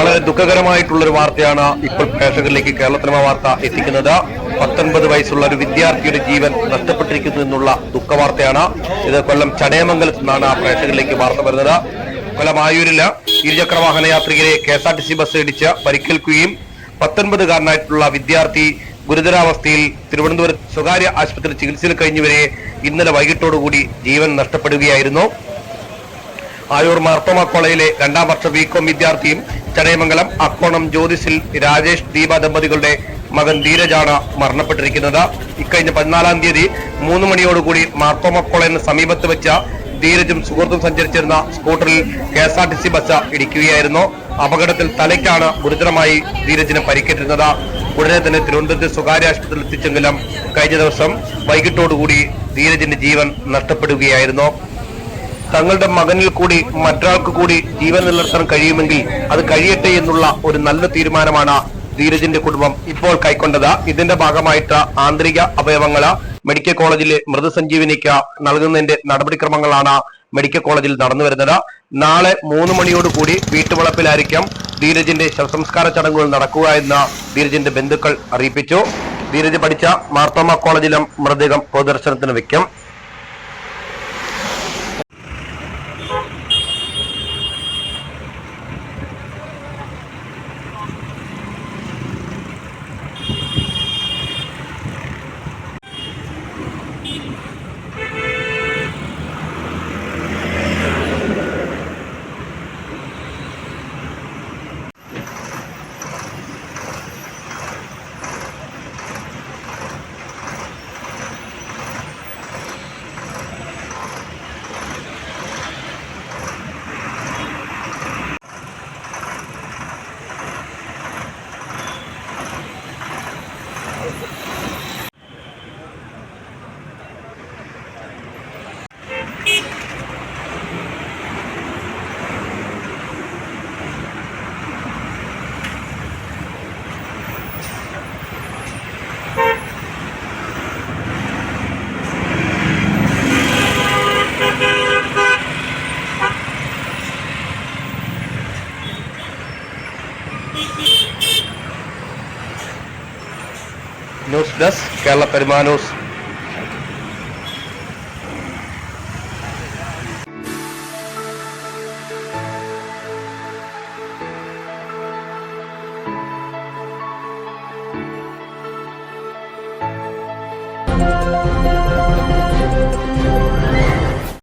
വളരെ ദുഃഖകരമായിട്ടുള്ള ഒരു വാർത്തയാണ് ഇപ്പോൾ പ്രേക്ഷകരിലേക്ക് കേരളത്തിനമ വാർത്ത എത്തിക്കുന്നത്. പത്തൊൻപത് വയസ്സുള്ള ഒരു വിദ്യാർത്ഥിയുടെ ജീവൻ നഷ്ടപ്പെട്ടിരിക്കുന്നു എന്നുള്ള ദുഃഖവാർത്തയാണ്. ഇത് കൊല്ലം ചടയമംഗലത്ത് നിന്നാണ് പ്രേക്ഷകരിലേക്ക് വാർത്ത വരുന്നത്. കൊല്ലം ആയൂരിൽ ഇരുചക്ര വാഹന യാത്രികരെ K S R T C bus ഇടിച്ച് പരിക്കേൽക്കുകയും പത്തൊൻപതുകാരനായിട്ടുള്ള വിദ്യാർത്ഥി ഗുരുതരാവസ്ഥയിൽ തിരുവനന്തപുരം സ്വകാര്യ ആശുപത്രി ചികിത്സയിൽ കഴിഞ്ഞവരെ ഇന്നലെ വൈകിട്ടോടുകൂടി ജീവൻ നഷ്ടപ്പെടുകയായിരുന്നു. ആയൂർ മാർത്തോമ കോളേജിലെ രണ്ടാം വർഷ ബികോം വിദ്യാർത്ഥിയും ചടയമംഗലം അക്കോണം ജ്യോതിസിൽ രാജേഷ് ദീപ ദമ്പതികളുടെ മകൻ ധീരജാണ് മരണപ്പെട്ടിരിക്കുന്നത്. ഇക്കഴിഞ്ഞ പതിനാലാം തീയതി മൂന്ന് മണിയോടുകൂടി മാർത്തോമ സമീപത്ത് വെച്ച ധീരജും സുഹൃത്തും സഞ്ചരിച്ചിരുന്ന സ്കൂട്ടറിൽ K S R T C bus ഇടിക്കുകയായിരുന്നു. അപകടത്തിൽ തലയ്ക്കാണ് ഗുരുതരമായി ധീരജിന് പരിക്കേറ്റിരുന്നത്. ഉടനെ തന്നെ തിരുവനന്തപുരത്ത് സ്വകാര്യ ആശുപത്രിയിൽ എത്തിച്ചെങ്കിലും കഴിഞ്ഞ ദിവസം വൈകിട്ടോടുകൂടി ധീരജിന്റെ ജീവൻ നഷ്ടപ്പെടുകയായിരുന്നു. തങ്ങളുടെ മകനിൽ കൂടി മറ്റൊരാൾക്ക് കൂടി ജീവൻ നിലനിർത്താൻ കഴിയുമെങ്കിൽ അത് കഴിയട്ടെ എന്നുള്ള ഒരു നല്ല തീരുമാനമാണ് ധീരജിന്റെ കുടുംബം ഇപ്പോൾ കൈക്കൊണ്ടത്. ഇതിന്റെ ഭാഗമായിട്ട് ആന്തരിക അവയവങ്ങൾ മെഡിക്കൽ കോളേജിലെ മൃതസഞ്ജീവനിക്ക് നൽകുന്നതിന്റെ നടപടിക്രമങ്ങളാണ് മെഡിക്കൽ കോളേജിൽ നടന്നു വരുന്നത്. നാളെ മൂന്ന് മണിയോടുകൂടി വീട്ടുവളപ്പിലായിരിക്കും ധീരജിന്റെ ശവസംസ്കാര ചടങ്ങുകൾ നടക്കുക എന്ന് ധീരജിന്റെ ബന്ധുക്കൾ അറിയിപ്പിച്ചു. ധീരജ് പഠിച്ച മാർത്തോമ കോളേജിലും മൃതദേഹം പൊതുദർശനത്തിന് വെക്കും nos das Carla Permanos